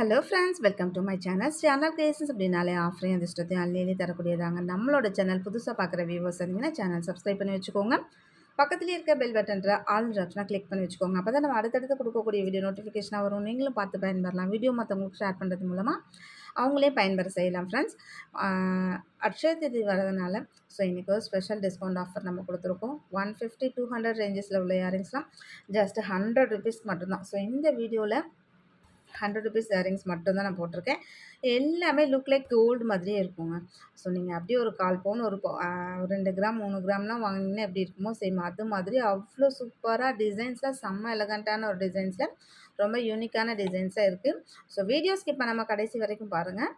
Hello friends welcome to my channel channel creations அப்படின்னாலே ஆஃபரையும் அதிர்ஷ்டத்தையும் அள்ளி தரக்கூடியதாங்க. நம்மளோட சேனல் புதுசாக பார்க்குற வியூவர்ஸ் இருந்தீங்கன்னா சேனல் சப்ஸ்கிரைப் பண்ணி வச்சுக்கோங்க. பக்கத்துலேயே இருக்க பெல் பட்டன்ற ஆல் ஆப்ஷனாக கிளிக் பண்ணி வச்சுக்கோங்க. அப்போ தான் நம்ம அடுத்தடுத்து கொடுக்கக்கூடிய வீடியோ நோட்டிஃபிகேஷனாக வரும். நீங்களும் பார்த்து பயன்பெறலாம். வீடியோ மற்றவங்களுக்கு ஷேர் பண்ணுறது மூலமாக அவங்களே பயன்பெற செய்யலாம் ஃப்ரெண்ட்ஸ் அக்ஷய தேதி வரதுனால ஸோ இன்றைக்கி ஒரு ஸ்பெஷல் டிஸ்கவுண்ட் ஆஃபர் நம்ம கொடுத்துருக்கோம். ஒன் ஃபிஃப்டி டூ ஹண்ட்ரட் ரேஞ்சஸில் உள்ள இயரிங்ஸ்லாம் ஜஸ்ட் ஹண்ட்ரட் ருபீஸ் மட்டும்தான். ஸோ இந்த வீடியோவில் ஹண்ட்ரட் ருபீஸ் இயரிங்ஸ் மட்டும்தான் நான் போட்டிருக்கேன். எல்லாமே லுக் லைக் கோல்டு மாதிரியே இருக்குங்க. ஸோ நீங்கள் அப்படியே ஒரு கால் பவுன் ஒரு ரெண்டு கிராம் மூணு கிராம்லாம் வாங்கினீங்கன்னா எப்படி இருக்குமோ சேம் அது மாதிரி அவ்வளோ சூப்பராக டிசைன்ஸில் செம்ம எலகண்ட்டான ஒரு டிசைன்ஸில் ரொம்ப யூனிக்கான டிசைன்ஸாக இருக்குது ஸோ வீடியோ ஸ்கிப் நம்ம கடைசி வரைக்கும் பாருங்கள்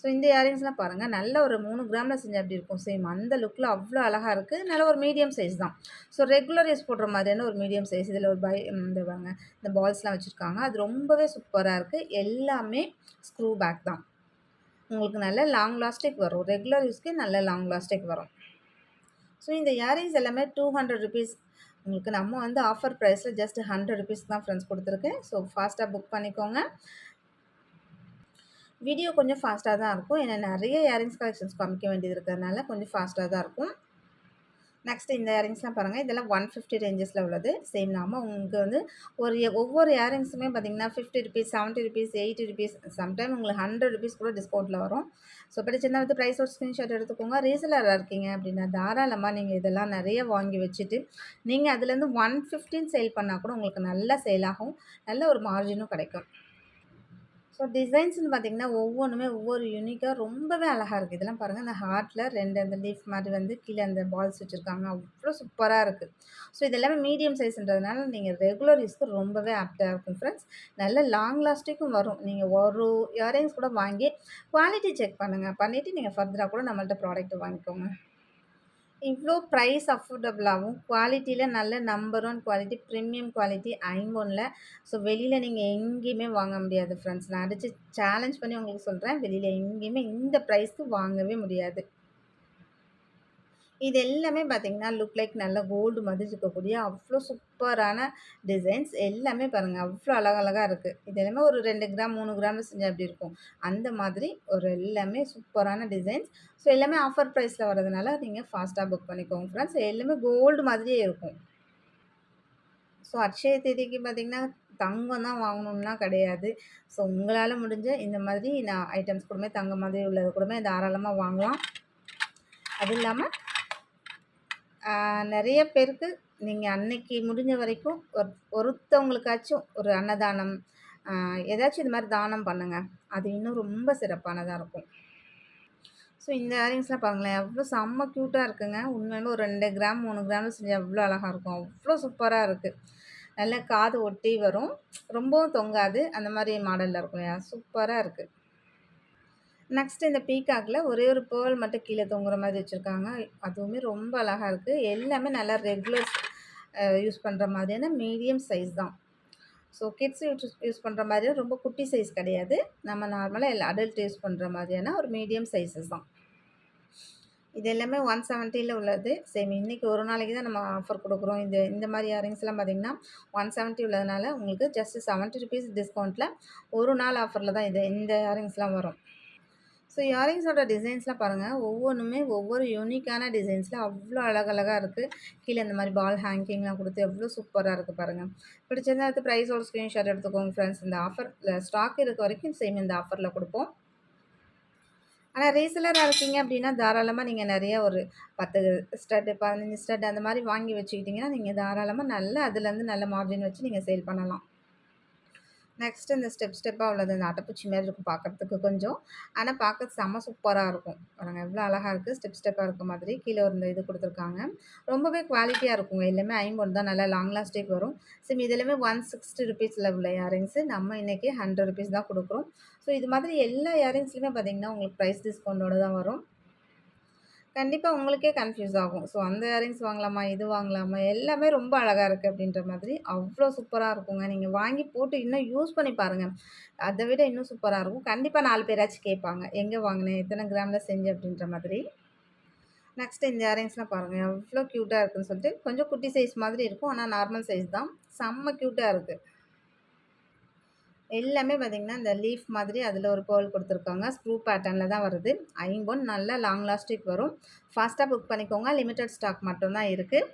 ஸோ இந்த இயரிங்ஸ்லாம் பாருங்கள் நல்ல ஒரு மூணு கிராமில் செஞ்சால் அப்படி இருக்கும்? சேம் அந்த லுக்கில் அவ்வளோ அழகாக இருக்குது நல்ல ஒரு மீடியம் சைஸ் தான். ஸோ ரெகுலர் யூஸ் போடுற மாதிரியான ஒரு மீடியம் சைஸ் இதில் ஒரு பை இந்த வாங்க இந்த பால்ஸ்லாம் வச்சுருக்காங்க. அது ரொம்பவே சூப்பராக இருக்குது எல்லாமே ஸ்க்ரூ பேக் தான். உங்களுக்கு நல்ல லாங் லாஸ்டிக் வரும். ரெகுலர் யூஸ்க்கு நல்ல லாங் லாஸ்டிக் வரும். ஸோ இந்த இயரிங்ஸ் எல்லாமே டூ ஹண்ட்ரட் ருபீஸ் உங்களுக்கு நம்ம வந்து ஆஃபர் ப்ரைஸில் ஜஸ்ட் ஹண்ட்ரட் ருபீஸ் தான் ஃப்ரெண்ட்ஸ் கொடுத்துருக்கேன் ஸோ ஃபாஸ்ட்டாக புக் பண்ணிக்கோங்க. வீடியோ கொஞ்சம் ஃபாஸ்ட்டாக தான் இருக்கும். ஏன்னா நிறைய இயரிங்ஸ் கலெக்ஷன்ஸ் காமிக்க வேண்டியது இருக்கிறதுனால கொஞ்சம் ஃபாஸ்ட்டாக தான் இருக்கும். நெக்ஸ்ட் இந்த இயரிங்ஸ்லாம் பாருங்கள் இதெல்லாம் ஒன் ஃபிஃப்டி ரேஞ்சஸில் உள்ளது. சேம் நாம உங்களுக்கு வந்து ஒரு ஒவ்வொரு இயரிங்ஸுமே பார்த்தீங்கன்னா fifty rupees seventy rupees eighty rupees sometime உங்களுக்கு ஹண்ட்ரட் ருபீஸ் கூட டிஸ்கவுண்ட்டில் வரும். ஸோ சின்ன வந்து ப்ரைஸ் ஒரு ஸ்க்ரீன்ஷாட் எடுத்துக்கோங்க. ரீசலராக இருக்கீங்க அப்படின்னா தாராளமாக நீங்கள் இதெல்லாம் நிறைய வாங்கி வச்சுட்டு நீங்கள் அதுலேருந்து ஒன் ஃபிஃப்டின் சேல் பண்ணால் கூட உங்களுக்கு நல்ல சேல் ஆகும். நல்ல ஒரு மார்ஜினும் கிடைக்கும். ஸோ டிசைன்ஸ்னு பார்த்திங்கன்னா ஒவ்வொன்றுமே ஒவ்வொரு யூனிக்காக ரொம்பவே அழகாக இருக்குது இதெல்லாம் பாருங்கள் அந்த ஹார்ட்டில் ரெண்டு அந்த லீஃப் மாதிரி வந்து கீழே அந்த பால்ஸ் வச்சுருக்காங்க. அவ்வளோ சூப்பராக இருக்குது ஸோ இது எல்லாமே மீடியம் சைஸ்ன்றதுனால நீங்கள் ரெகுலர் யூஸ்க்கு ரொம்பவே ஆப்டாக இருக்கும் ஃப்ரெண்ட்ஸ் நல்ல லாங் லாஸ்டிக்கும் வரும். நீங்கள் ஒரு இயரிங்ஸ் கூட வாங்கி குவாலிட்டி செக் பண்ணுங்கள் பண்ணிவிட்டு நீங்கள் ஃபர்தராக கூட நம்மள்ட்ட ப்ராடக்ட் வாங்கிக்கோங்க. இவ்வளோ ப்ரைஸ் அஃபோர்டபுளாகவும் குவாலிட்டியில் நல்ல number one quality premium quality ஐம்பொனில். So வெளியில் நீங்கள் எங்கேயுமே வாங்க முடியாது ஃப்ரெண்ட்ஸ் நான் அடித்து சேலஞ்ச் பண்ணி உங்களுக்கு சொல்கிறேன் வெளியில் எங்கேயுமே இந்த ப்ரைஸ்க்கு வாங்கவே முடியாது. இது எல்லாமே பார்த்திங்கன்னா லுக் லைக் நல்ல கோல்டு மாதிரி இருக்கக்கூடிய அவ்வளோ சூப்பரான டிசைன்ஸ் எல்லாமே பாருங்கள் அவ்வளோ அழகழகாக இருக்குது இது எல்லாமே ஒரு ரெண்டு கிராம் மூணு கிராமில் செஞ்சால் அப்படி இருக்கும்? அந்த மாதிரி ஒரு எல்லாமே சூப்பரான டிசைன்ஸ் ஸோ எல்லாமே ஆஃபர் ப்ரைஸில் வரதுனால நீங்கள் ஃபாஸ்ட்டாக புக் பண்ணிக்கோங்க ஃப்ரெண்ட்ஸ் எல்லாமே கோல்டு மாதிரியே இருக்கும். ஸோ அக்ஷய தேதிக்கு பார்த்திங்கன்னா தங்கம் தான் வாங்கணும்னா கிடையாது. ஸோ உங்களால் முடிஞ்ச இந்த மாதிரி நான் ஐட்டம்ஸ் கூடமே தங்கம் மாதிரி உள்ளது கூடமே தாராளமாக வாங்கலாம். அது இல்லாமல் நிறைய பேருக்கு நீங்கள் அன்னைக்கு முடிஞ்ச வரைக்கும் ஒரு ஒருத்தவங்களுக்காச்சும் ஒரு அன்னதானம் ஏதாச்சும் இது மாதிரி தானம் பண்ணுங்கள் அது இன்னும் ரொம்ப சிறப்பானதாக இருக்கும். ஸோ இந்த இயரிங்ஸ்லாம் பாருங்களேன் எவ்வளோ செம்ம க்யூட்டாக இருக்குங்க. உண்மையிலே ஒரு ரெண்டு கிராம் மூணு கிராம் செஞ்சால் அவ்வளோ அழகாக இருக்கும். அவ்வளோ சூப்பராக இருக்குது நல்லா காது ஒட்டி வரும். ரொம்பவும் தொங்காது. அந்த மாதிரி மாடலில் இருக்கும் இல்லையா? சூப்பராக இருக்குது நெக்ஸ்ட் இந்த பீகாக்கில் ஒரே ஒரு பேர்ல் மட்டும் கீழே தொங்குற மாதிரி வச்சுருக்காங்க. அதுவுமே ரொம்ப அழகாக இருக்குது எல்லாமே நல்லா ரெகுலர் யூஸ் பண்ணுற மாதிரியான மீடியம் சைஸ் தான். ஸோ கிட்ஸ் யூஸ் யூஸ் பண்ணுற மாதிரியான ரொம்ப குட்டி சைஸ் கிடையாது. நம்ம நார்மலாக எல்லா அடல்ட் யூஸ் பண்ணுற மாதிரியான ஒரு மீடியம் சைஸஸ் தான். இது எல்லாமே ஒன் செவன்ட்டியில் உள்ளது. சேம் இன்றைக்கி ஒரு நாளைக்கு தான் நம்ம ஆஃபர் கொடுக்குறோம். இந்த இந்த மாதிரி இயரிங்ஸ்லாம் பார்த்திங்கன்னா ஒன் செவன்ட்டி உள்ளதுனால உங்களுக்கு ஜஸ்ட் செவன்ட்டி ருபீஸ் டிஸ்கவுண்ட்டில் ஒரு நாள் ஆஃபரில் தான் இது இந்த இயரிங்ஸ்லாம் வரும். ஸோ இயரிங்ஸோட டிசைன்ஸ்லாம் பாருங்கள் ஒவ்வொன்றுமே ஒவ்வொரு யூனிக்கான டிசைன்ஸில் அவ்வளோ அழகழகாக இருக்குது கீழே இந்த மாதிரி பால் ஹேங்கிங்லாம் கொடுத்து எவ்வளோ சூப்பராக இருக்குது பாருங்கள் பிடிச்சிருந்தா அடுத்து ப்ரைஸோட ஸ்க்ரீன்ஷாட் எடுத்துக்கோங்க ஃப்ரெண்ட்ஸ் இந்த ஆஃபர் ஸ்டாக் இருக்க வரைக்கும் சேம் இந்த ஆஃபரில் கொடுப்போம். ஆனால் ரீசெலராக இருக்கீங்க அப்படின்னா தாராளமாக நீங்கள் நிறைய ஒரு பத்து ஸ்டட்டு பதினஞ்சு ஸ்டட் அந்த மாதிரி வாங்கி வச்சுக்கிட்டிங்கன்னா நீங்கள் தாராளமாக நல்ல அதுலேருந்து நல்ல மார்ஜின் வச்சு நீங்கள் சேல் பண்ணலாம். நெக்ஸ்ட் இந்த ஸ்டெப் ஸ்டெப்பாக உள்ளது. இந்த அட்டைப்பூச்சி மாதிரி இருக்கும் பார்க்குறதுக்கு கொஞ்சம். ஆனால் பார்க்க செம்ம சூப்பராக இருக்கும். பாருங்கள் எவ்வளோ அழகாக இருக்குது ஸ்டெப் ஸ்டெப்பாக இருக்க மாதிரி கீழே ஒரு இது கொடுத்துருக்காங்க. ரொம்பவே குவாலிட்டியாக இருக்குங்க. எல்லாமே ஐம்பொன் தான். நல்லா லாங் லாஸ்டேக் வரும். சிம் இது எல்லாமே ஒன் சிக்ஸ்டி ருபீஸில் உள்ள இயரிங்ஸு நம்ம இன்றைக்கி ஹண்ட்ரட் ருபீஸ் தான் கொடுக்குறோம். ஸோ இது மாதிரி எல்லா இயரிங்ஸ்லையுமே பார்த்திங்கன்னா உங்களுக்கு ப்ரைஸ் டிஸ்கவுண்டோடு தான் வரும். கண்டிப்பாக உங்களுக்கே கன்ஃப்யூஸ் ஆகும். ஸோ அந்த இயரிங்ஸ் வாங்கலாமா இது வாங்கலாமா எல்லாமே ரொம்ப அழகாக இருக்குது அப்படின்ற மாதிரி அவ்வளோ சூப்பராக இருக்குங்க. நீங்கள் வாங்கி போட்டு இன்னும் யூஸ் பண்ணி பாருங்கள் அதை விட இன்னும் சூப்பராக இருக்கும். கண்டிப்பாக நாலு பேராச்சும் கேட்பாங்க. எங்கே வாங்கினேன் எத்தனை கிராமில் செஞ்சு? அப்படின்ற மாதிரி. நெக்ஸ்ட் இந்த இயரிங்ஸ்லாம் பாருங்கள் எவ்வளோ க்யூட்டாக இருக்குதுன்னு சொல்லிட்டு கொஞ்சம் குட்டி சைஸ் மாதிரி இருக்கும். ஆனால் நார்மல் சைஸ் தான். செம்ம க்யூட்டாக இருக்குது எல்லாமே பார்த்தீங்கன்னா, இந்த லீஃப் மாதிரி அதில் ஒரு பேர்ல் கொடுத்துருக்காங்க ஸ்க்ரூ பேட்டர்னில் தான் வருது. ஐம்பொன் நல்லா லாங் லாஸ்டிக் வரும். ஃபாஸ்ட்டாக புக் பண்ணிக்கோங்க. லிமிட்டட் ஸ்டாக் மட்டும்தான் இருக்குது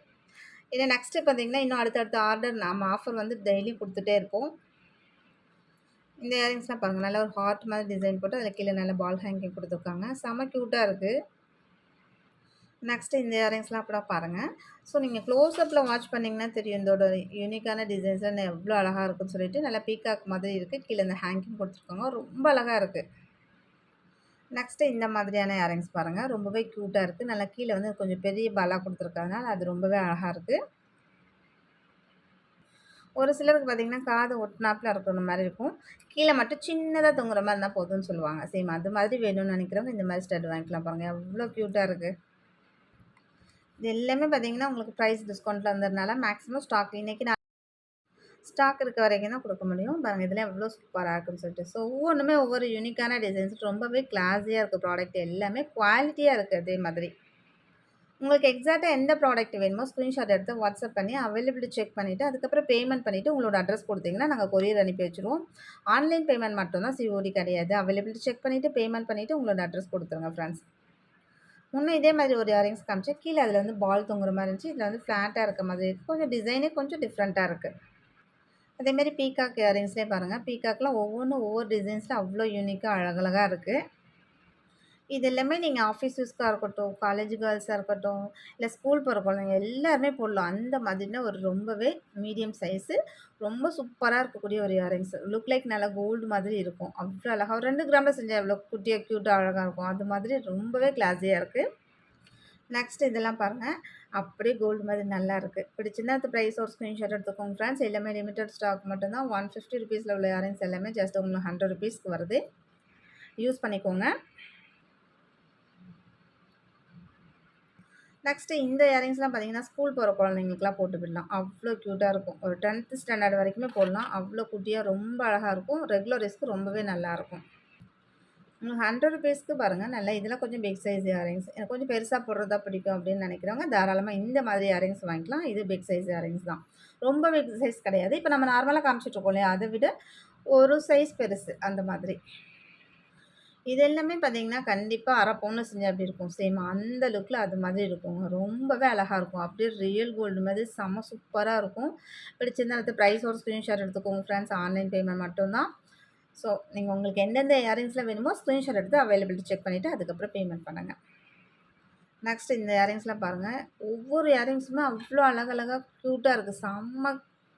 இதை நெக்ஸ்ட்டு பார்த்தீங்கன்னா, இன்னும் அடுத்தடுத்த ஆர்டர் நம்ம ஆஃபர் வந்து டெய்லியும் கொடுத்துட்டே இருப்போம். இந்த இயரிங்ஸ்லாம் பாருங்கள் நல்ல ஒரு ஹார்ட் மாதிரி டிசைன் போட்டு அதில் கீழே நல்ல பால் ஹேங்கிங் கொடுத்துருக்காங்க செம க்யூட்டாக இருக்குது நெக்ஸ்ட்டு இந்த இயரிங்ஸ்லாம் கூட பாருங்கள் ஸோ நீங்கள் க்ளோஸ்அப்பில் வாட்ச் பண்ணிங்கன்னா தெரியும். இதோட யூனிக்கான டிசைன்ஸ் எவ்வளோ அழகாக இருக்குன்னு சொல்லிட்டு, நல்லா பீகாக் மாதிரி இருக்குது கீழே இந்த ஹேங்கிங் கொடுத்துருக்காங்க. ரொம்ப அழகாக இருக்குது நெக்ஸ்ட்டு இந்த மாதிரியான இயரிங்ஸ் பாருங்கள் ரொம்பவே க்யூட்டாக இருக்குது நல்லா கீழே வந்து கொஞ்சம் பெரிய பாலா கொடுத்துருக்கறதுனால அது ரொம்பவே அழகாக இருக்குது ஒரு சிலருக்கு பார்த்தீங்கன்னா, காது ஒட்டினாப்பில் இருக்கிற மாதிரி இருக்கும். கீழே மட்டும் சின்னதாக தொங்குற மாதிரி இருந்தால் போதும்னு சொல்லுவாங்க. சேம் அது மாதிரி வேணும்னு நினைக்கிறவங்க இந்த மாதிரி ஸ்டட் வாங்கிக்கலாம் பாருங்கள் எவ்வளோ க்யூட்டாக இருக்குது இது எல்லாமே பார்த்தீங்கன்னா, உங்களுக்கு ப்ரைஸ் டிஸ்கவுண்ட்டில் வந்ததுனால மேக்ஸிமம் ஸ்டாக் இன்னைக்கு நான் ஸ்டாக் இருக்க வரைக்கும் தான் கொடுக்க முடியும். பாருங்கள் இதெல்லாம் எவ்வளோ சூப்பராக இருக்குன்னு சொல்லிட்டு. ஸோ ஒவ்வொன்றுமே ஒவ்வொரு யூனிக்கான டிசைன்ஸ் ரொம்பவே கிளாஸியாக இருக்குது ப்ராடக்ட் எல்லாமே. குவாலிட்டியாக இருக்குது அதே மாதிரி. உங்களுக்கு எக்ஸாக்டாக எந்த ப்ராடக்ட் வேணுமோ ஸ்க்ரீன்ஷாட் எடுத்து வாட்ஸ்அப் பண்ணி அவைலபிலிட்டி செக் பண்ணிவிட்டு அதுக்கப்புறம் பேமெண்ட் பண்ணிவிட்டு உங்களோட அட்ரஸ் கொடுத்தீங்கன்னா நாங்கள் கொரியர் அனுப்பி வச்சுருவோம். ஆன்லைன் பேமெண்ட் மட்டும் தான் சிஓடி கிடையாது. அவைலபிலிட்டி செக் பண்ணிவிட்டு பேமெண்ட் பண்ணிவிட்டு உங்களோட அட்ரஸ் கொடுத்துருங்க ஃப்ரெண்ட்ஸ். முன்னே இதே மாதிரி ஒரு இயரிங்ஸ் காமிச்சேன். கீழே அதில் வந்து பால் தொங்குற மாதிரி இருந்துச்சு. இதில் வந்து ஃப்ளாட்டாக இருக்க மாதிரி இருக்குது கொஞ்சம் டிசைனே கொஞ்சம் டிஃப்ரெண்ட்டாக இருக்குது அதேமாரி பீகாக் இயரிங்ஸ்லேயே பாருங்கள் பீகாக்லாம் ஒவ்வொன்றும் ஒவ்வொரு டிசைன்ஸில் அவ்வளோ யூனிக்காக அழகழகாக இருக்குது இது எல்லாமே நீங்கள் ஆஃபீஸ் யூஸ்க்காக இருக்கட்டும், காலேஜ் கேர்ள்ஸாக இருக்கட்டும், இல்லை ஸ்கூல் போகிற குழந்தைங்க எல்லாருமே போடலாம். அந்த மாதிரினா ஒரு ரொம்பவே மீடியம் சைஸு ரொம்ப சூப்பராக இருக்கக்கூடிய ஒரு இயரிங்ஸ். லுக் லைக் நல்லா கோல்டு மாதிரி இருக்கும். அவ்வளோ அழகாக ஒரு ரெண்டு கிராமில் செஞ்சால் எவ்வளோ குட்டியாக க்யூட்டாக அழகாக இருக்கும். அது மாதிரி ரொம்பவே கிளாஸியாக இருக்குது நெக்ஸ்ட் இதெல்லாம் பாருங்கள் அப்படியே கோல்டு மாதிரி நல்லா இருக்குது பிடிச்சிருந்தா அந்த ப்ரைஸ் ஒரு ஸ்க்ரீன்ஷாட் எடுத்துக்கோங்க ஃப்ரெண்ட்ஸ். எல்லாமே லிமிடெட் ஸ்டாக் மட்டும் தான். 150 ரூபீஸ்ல உள்ள இயரிங்ஸ் எல்லாமே ஜஸ்ட் உங்களுக்கு ஹண்ட்ரட் ருபீஸ்க்கு வருது. யூஸ் பண்ணிக்கோங்க. நெக்ஸ்ட்டு இந்த இயரிங்ஸ்லாம் பார்த்தீங்கன்னா, ஸ்கூல் போகிற குழந்தைங்களுக்குலாம் போட்டு விடலாம். அவ்வளோ க்யூட்டாக இருக்கும். ஒரு 10த் ஸ்டாண்டர்ட் வரைக்குமே போடலாம். அவ்வளோ குட்டியாக ரொம்ப அழகாக இருக்கும். ரெகுலர் யூஸ்க்கு ரொம்பவே நல்லாயிருக்கும் உங்களுக்கு 100 ரூபீஸ்க்கு பாருங்கள் நல்லா இதெல்லாம் கொஞ்சம் பிக் சைஸ் இயரிங்ஸ். எனக்கு கொஞ்சம் பெருசாக போடுறதா பிடிக்கும் அப்படின்னு நினைக்கிறவங்க தாராளமாக இந்த மாதிரி இயரிங்ஸ் வாங்கிக்கலாம். இது பிக் சைஸ் இயரிங்ஸ் தான். ரொம்ப பிக் சைஸ் கிடையாது. இப்போ நம்ம நார்மலாக காமிச்சிட்ருக்கோம் இல்லையா? அதை விட ஒரு சைஸ் பெருசு அந்த மாதிரி. இது எல்லாமே பார்த்தீங்கன்னா, கண்டிப்பாக அரை பவுனில் செஞ்சால் அப்படி இருக்கும்? சேம் அந்த லுக்கில் அது மாதிரி இருக்குங்க. ரொம்பவே அழகாக இருக்கும். அப்படியே ரியல் கோல்டு மாதிரி செம்ம சூப்பராக இருக்கும். பிடிச்சிருந்தா அடுத்து ஒரு ஸ்க்ரீன்ஷாட் எடுத்துக்கோங்க ஃப்ரெண்ட்ஸ். ஆன்லைன் பேமெண்ட் மட்டும் தான். ஸோ நீங்கள் உங்களுக்கு எந்தெந்த இயரிங்ஸ்ல வேணுமோ ஸ்க்ரீன்ஷாட் எடுத்து அவைலபிலிட்டி செக் பண்ணிவிட்டு அதுக்கப்புறம் பேமெண்ட் பண்ணுங்கள் நெக்ஸ்ட் இந்த இயரிங்ஸ்லாம் பாருங்கள் ஒவ்வொரு இயரிங்ஸுமே அவ்வளோ அழகழகா க்யூட்டாக இருக்குது செம்ம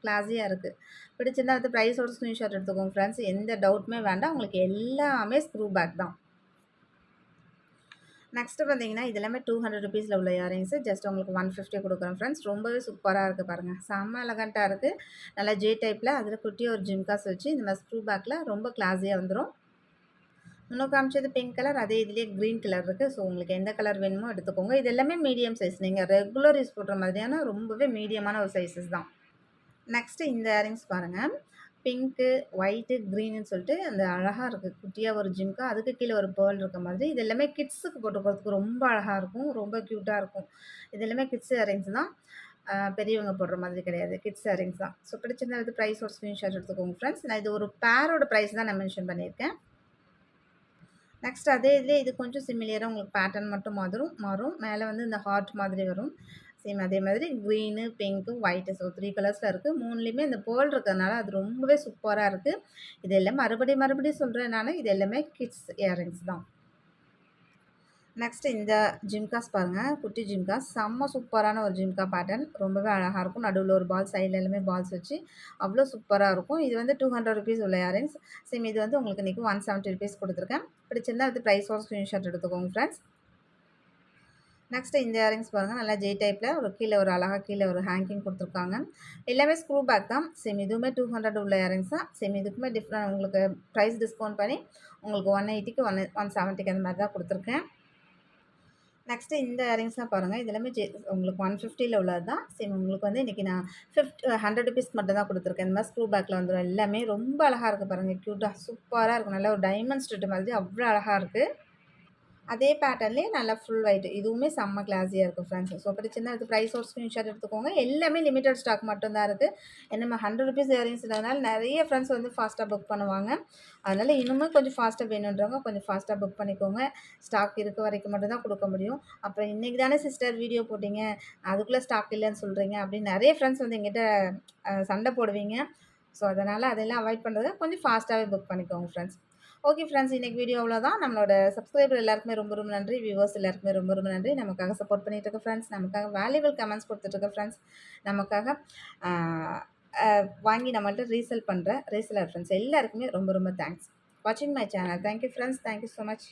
கிளாஸியாக இருக்குது பிடிச்சிருந்தா அடுத்து ப்ரைஸோட ஸ்க்ரீன்ஷாட் எடுத்துக்கோங்க ஃப்ரெண்ட்ஸ். எந்த டவுட்டுமே வேண்டாம். உங்களுக்கு எல்லாமே ஸ்க்ரூ பேக் தான். நெக்ஸ்ட்டு பார்த்தீங்கன்னா, இது எல்லாமே 200 ரூபீஸ்ல உள்ள இயரிங்ஸ். ஜஸ்ட் உங்களுக்கு ஒன் ஃபிஃப்டி கொடுக்குறோம் ஃப்ரெண்ட்ஸ். ரொம்பவே சூப்பராக இருக்குது பாருங்கள் செம்ம எலகன்ட்டா இருக்குது நல்லா ஜே டைப்பில் அதில் குட்டியாக ஒரு ஜிம்காஸ் வச்சு இந்த மாதிரி ஸ்க்ரூ பேக்கில் ரொம்ப கிளாஸியாக வந்துடும் இன்னும் காமிச்சது பிங்க் கலர். அதே இதுலேயே கிரீன் கலர் இருக்குது ஸோ உங்களுக்கு எந்த கலர் வேணுமோ எடுத்துக்கோங்க. இது எல்லாமே மீடியம் சைஸ். நீங்கள் ரெகுலர் யூஸ் போடுற மாதிரியான ரொம்பவே மீடியமான ஒரு சைஸஸ் தான். நெக்ஸ்ட்டு இந்த இயரிங்ஸ் பாருங்கள் பிங்க்கு, ஒயிட்டு, க்ரீனுன்னு சொல்லிட்டு அந்த அழகாக இருக்குது குட்டியாக ஒரு ஜிம்க்கு அதுக்கு கீழே ஒரு பேர்ல் இருக்க மாதிரி. இது எல்லாமே கிட்ஸுக்கு போட்டுக்கிறதுக்கு ரொம்ப அழகாக இருக்கும். ரொம்ப க்யூட்டாக இருக்கும். இது எல்லாமே கிட்ஸ் இயரிங்ஸ் தான். பெரியவங்க போடுற மாதிரி கிடையாது. கிட்ஸ் இயரிங்ஸ் தான். ஸோ பிடிச்சிருந்தா அடுத்து பிரைஸோட ஸ்க்ரீன்ஷாட் எடுத்துக்கோங்க ஃப்ரெண்ட்ஸ். நான் இது ஒரு பேரோட ப்ரைஸ் தான் நான் மென்ஷன் பண்ணியிருக்கேன். நெக்ஸ்ட் அதே இதில் இது கொஞ்சம் சிமிலியராக உங்களுக்கு பேட்டர்ன் மட்டும் மாறும் மாறும். மேலே வந்து இந்த ஹார்ட் மாதிரி வரும். சேம் அதே மாதிரி green pink, white so three கலர்ஸில் இருக்குது மூணுலேயுமே இந்த பேர்ல் இருக்கிறதுனால அது ரொம்பவே சூப்பராக இருக்குது இது எல்லாம் மறுபடியும் மறுபடியும் சொல்கிறேன் நான் இது எல்லாமே கிட்ஸ் இயரிங்ஸ் தான். நெக்ஸ்ட் இந்த ஜிம்காஸ் பாருங்க. குட்டி ஜிம்காஸ். செம்ம சூப்பரான ஒரு ஜிம்கா பேட்டர்ன். ரொம்பவே அழகாக இருக்கும். நடுவில் ஒரு பால் சைடில் எல்லாமே பால்ஸ் வச்சு அவ்வளோ சூப்பராக இருக்கும். இது வந்து டூ ஹண்ட்ரட் ருபீஸ் உள்ள இயரிங்ஸ். சேம் இது வந்து உங்களுக்கு இன்னைக்கு 170 ரூபீஸ் குடுத்துருக்கேன். பிடிச்சிருந்தா அது ப்ரைஸோட ஸ்க்ரீன்ஷாட் எடுத்துக்கோங்க ஃப்ரெண்ட்ஸ். நெக்ஸ்ட்டு இந்த இயரிங்ஸ் பாருங்கள் நல்லா ஜே டைப்பில் ஒரு கீழே ஒரு அழகாக கீழே ஒரு ஹேங்கிங் கொடுத்துருக்காங்க எல்லாமே ஸ்க்ரூ பேக் தான். சேம் இதுவுமே 200 உள்ள இயரிங்ஸ் தான். சேம் இதுக்குமே டிஃப்ரெண்ட் உங்களுக்கு ப்ரைஸ் டிஸ்கவுண்ட் பண்ணி உங்களுக்கு 180க்கு ஒன் 170க்கு அந்த மாதிரி தான் கொடுத்துருக்கேன் நெக்ஸ்ட்டு இந்த இயரிங்ஸ்லாம் பாருங்கள் இதெல்லாமே ஜெ உங்களுக்கு 150ல உள்ளது தான். சேம் உங்களுக்கு வந்து இன்றைக்கி நான் ஃபிஃப்ட் ஹண்ட்ரட் ருபீஸ் மட்டும் தான் கொடுத்துருக்கேன் இந்த மாதிரி ஸ்க்ரூ பேக்ல வந்துடும் எல்லாமே. ரொம்ப அழகாக இருக்குது பாருங்கள் க்யூட்டாக சூப்பராக இருக்கும் நல்ல ஒரு டைமண்ட் ஸ்டட் மாதிரி அவ்வளோ அழகாக இருக்குது அதே பேட்டர்லேயே நல்லா ஃபுல் ஒயிட் இதுவுமே செம்ம கிளாஸியாக இருக்கும் ஃப்ரெண்ட்ஸ் ஸோ சின்ன ப்ரைஸ் ஒரு ஸ்க்ரீன்ஷாட் எடுத்துக்கோங்க. எல்லாமே லிமிட்டட் ஸ்டாக் மட்டும்தான் இருக்குது நம்ம ஹண்ட்ரட் ருபீஸ் இயரிங்ஸ்ன்றதுனால நிறைய ஃப்ரெண்ட்ஸ் வந்து ஃபாஸ்ட்டாக புக் பண்ணுவாங்க. அதனால் இன்னுமே கொஞ்சம் ஃபாஸ்ட்டாக வேணுன்றவங்க கொஞ்சம் ஃபாஸ்ட்டாக புக் பண்ணிக்கோங்க. ஸ்டாக் இருக்க வரைக்கும் மட்டும்தான் கொடுக்க முடியும். அப்புறம் இன்றைக்கி தானே சிஸ்டர் வீடியோ போட்டிங்க. அதுக்குள்ளே ஸ்டாக் இல்லைன்னு சொல்கிறீங்க அப்படின்னு நிறைய ஃப்ரெண்ட்ஸ் வந்து எங்கிட்ட சண்டை போடுவீங்க. ஸோ அதனால் அதெல்லாம் அவாய்ட் பண்ணுறது கொஞ்சம் ஃபாஸ்ட்டாகவே புக் பண்ணிக்கோங்க ஃப்ரெண்ட்ஸ் ஓகே ஃப்ரெண்ட்ஸ் இன்றைக்கி வீடியோ அவ்வளோதான் நம்மளோட சப்ஸ்கிரைபர் எல்லாருக்குமே ரொம்ப ரொம்ப நன்றி. வியூவர்ஸ் எல்லாருக்குமே ரொம்ப ரொம்ப நன்றி. நமக்காக சப்போர்ட் பண்ணிட்டு இருக்க ஃப்ரெண்ட்ஸ் நமக்காக வேல்யூபிள் கமெண்ட்ஸ் கொடுத்துட்ருக்க ஃப்ரெண்ட்ஸ் நமக்காக வாங்கி நம்மள்ட்ட ரீசேல் பண்ணுற ரீசேலர் ஃப்ரெண்ட்ஸ் எல்லாருக்குமே ரொம்ப ரொம்ப தேங்க்ஸ் வாட்சிங் my channel thank you friends thank you so much